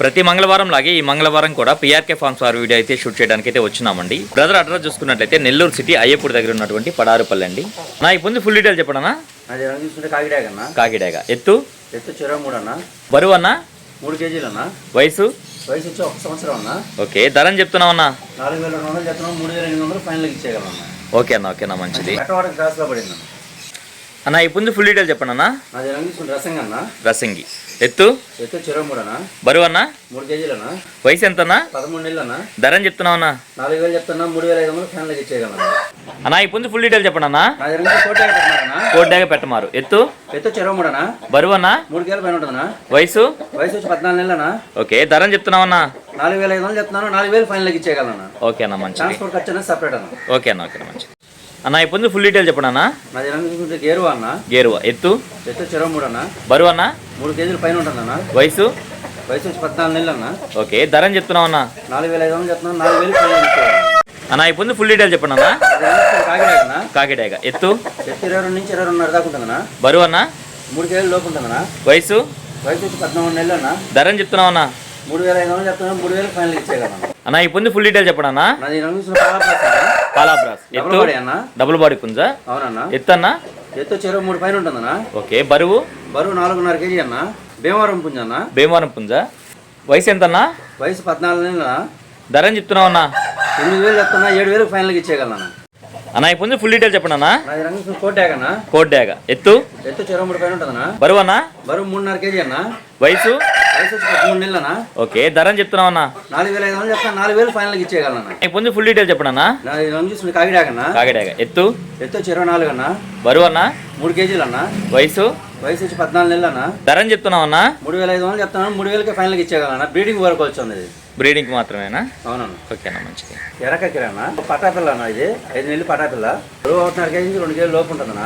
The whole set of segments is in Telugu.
ప్రతి మంగళవారం లాగే ఈ మంగళవారం కూడా పిఆర్కే ఫార్మ్స్ వారి వీడియో అయితే షూట్ చేయడానికి అయితే వచ్చినామండి. బ్రదర్ అడ్రస్ చూసుకున్నట్లయితే నెల్లూరు సిటీ అయ్యపూడి దగ్గర ఉన్నటువంటి పడారుపల్లి అండి. నా ముందు ఫుల్ డీటెయిల్ చెప్పడనా కాకిడాగా ఎత్తు? ఎత్తు బరువు అన్న? మూడు కేజీలు అన్న. వయసు? వయసు వచ్చి ఒక సంవత్సరం అన్న. ఓకే ధరని చెప్తున్నావు అన్న. నాలుగు వేల రెండు వందలు చెప్తున్నాం మూడు వేల ఎనిమిది వందలు ఫైనల్కి ఇచ్చేయగలం అన్న. ఓకే అన్న ఓకే అన్న మంచిది. క్రాస్లో పడింది అన్న అన్న ఈ ముందు ఫుల్ డీటెయిల్ చెప్పండి అన్న. రసంగా అన్న. రసంగి. ఎత్తు? ఎత్తు చెరవ మూడు అన్న. బరువు అన్న? మూడు కేజీలు అన్న. వయసు ఎంత అన్న పదమూడు నెలలు అన్న. ధరని చెప్తున్నావు అన్న. నాలుగు వేలు చెప్తున్నా మూడు వేల ఐదు వందలు ఇచ్చేయగలం అన్న. అన్న ఈ ముందు ఫుల్ డీటెయిల్ చెప్పండి అన్న. నాది రంగు కోట పెట్టినారన్న కోడ్డాగా పెట్టమారు. ఎత్తు? ఎత్తు చెరవ మూడు అన్న. బరువు అన్న? మూడు కేజీల పైన ఉంటుందన్న. వయసు? వయసు వచ్చి పద్నాలుగు నెలలు అన్న. ఓకే ధరని చెప్తున్నావు అన్న. నాలుగు వేల ఐదు వందలు చెప్తున్నాను నాలుగు వేలు ఫైనల్కి ఇచ్చేయగలం అన్న. ఓకే అన్న మంచిది. ట్రాన్స్పోర్ట్ ఖర్చు అనేది సపరేట్ అన్న. ఓకే అన్న ఓకే అన్న మంచిది. అన్న ముందు ఫుల్ డీటెయిల్ చెప్పండి అన్న. నాది గేరువా అన్న? గేరువ. ఎత్తు? ఎత్తు చెరవ మూడు అన్న. బరువు అన్న? మూడు కేజీల పైన ఉంటుందన్న వయసు? వయసు వచ్చి పద్నాలుగు నెలలు అన్న. ఓకే ధరని చెప్తున్నావు అన్న? నాలుగు వేల ఐదు వందలు చెప్తున్నాను నాలుగు వేలు అన్న ముందు ఫుల్ డీటెయిల్ చెప్పండి అన్న. కాకిడాగా ఎత్తు? ఎత్తు ఇరవై రెండు నుంచి ఇరవై రెండున్నర దాకా ఉంటుందన్నా బరువు అన్న? మూడు కేజీల లోపు ఉంటుందన్నా వయసు? వయసు వచ్చి పద్నాలుగు నెలలు అన్న. ధరని చెప్తున్నావు అన్న? మూడు వేల ఐదు వందలు చెప్తున్నాను మూడు వేలు ఫైనల్ ఇచ్చేయగలను. అన్న ఈ ముందు ఫుల్ డీటెయిల్ చెప్పండి అన్న. నాది రంగు చూసిన పాలప్రాస్ అన్న. పాలాబ్రాస్. ఎత్తు డబుల్ బాడీ పుంజ? అవునన్నా. ఎత్తు అన్న ఎత్తు చెరువు మూడు పైన ఉంటుందన్నా. ఓకే బరువు? బరువు నాలుగున్నర కేజీ అన్న. భీమవరం పుంజ అన్న. భీమవరం పుంజ? వయసు ఎంత అన్న వయసు పద్నాలుగు నెలలు అన్న. ధరని చెప్తున్నావు అన్న. ఎనిమిది వేలు చెప్తున్నా ఏడు వేలు ఫైనల్కి ఇచ్చేయగలను అన్న. ఈ ముందు ఫుల్ డీటెయిల్ చెప్పండి అన్న. చూసిన కోటాక్ అన్న. కోడ్డాగా ఎత్తు? ఎత్తు చెరువు మూడు పైన ఉంటుందన్నా. బరువు అన్న? బరువు మూడున్నర కేజీ అన్న. వయసు? అన్న ఓకే ధరని చెప్తున్నావు అన్న. నాలుగు వేల ఐదు వందలు చెప్తాను నాలుగు వేలు ముందు ఫుల్ డీటెయిల్ చెప్పండి అన్న. కాకిడాకన్నా? కాకిడాగా ఎత్తు? ఎత్తు వచ్చి ఇరవై నాలుగు అన్న. బరువు అన్న? మూడు కేజీలు అన్న. వయసు? వయసు వచ్చి పద్నాలుగు నెలలు అన్న. ధరని చెప్తున్నావు అన్న. మూడు వేల ఐదు వందలు చెప్తాను మూడు వేలకి ఫైనల్కి ఇచ్చేయగలన్న బ్రీడింగ్ వరకు వచ్చింది ఇది బ్రీడింగ్ మాత్రమేనా? అవునన్న. ఓకేనా మంచిది. ఎరకకిరన్న పటాపిల్ల అన్న ఇది. ఐదు నెలలు పటాపిల్ల. బరువు ఒకటిన్నర కేజీ రెండు కేజీలు లోపు ఉంటుందన్న.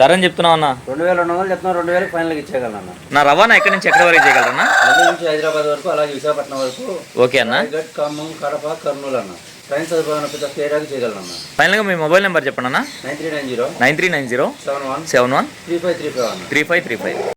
ధరని చెప్తున్నావు అన్న. రెండు వేల రెండు వందలు చెప్తున్నా రెండు వేలకి ఫైనల్కి ఇచ్చేయగలన్న నా రవాణా ఎక్కడి నుంచి ఎక్కడి వరకు చేయగలరన్నా నెల్లూరు నుంచి హైదరాబాద్ వరకు అలాగే విశాఖపట్నం వరకు. ఓకే అన్న. రాయగఢ్ ఖమ్మం కడప కర్నూలు అన్న. ట్రైన్ సదుపాయం ప్రతి ఏరియాకి చేయగలనన్న. ఫైనల్గా మీ మొబైల్ నెంబర్ చెప్పండి అన్న. Nine three nine zero nine three nine zero seven one seven one three five three five అన్న. Three five three five.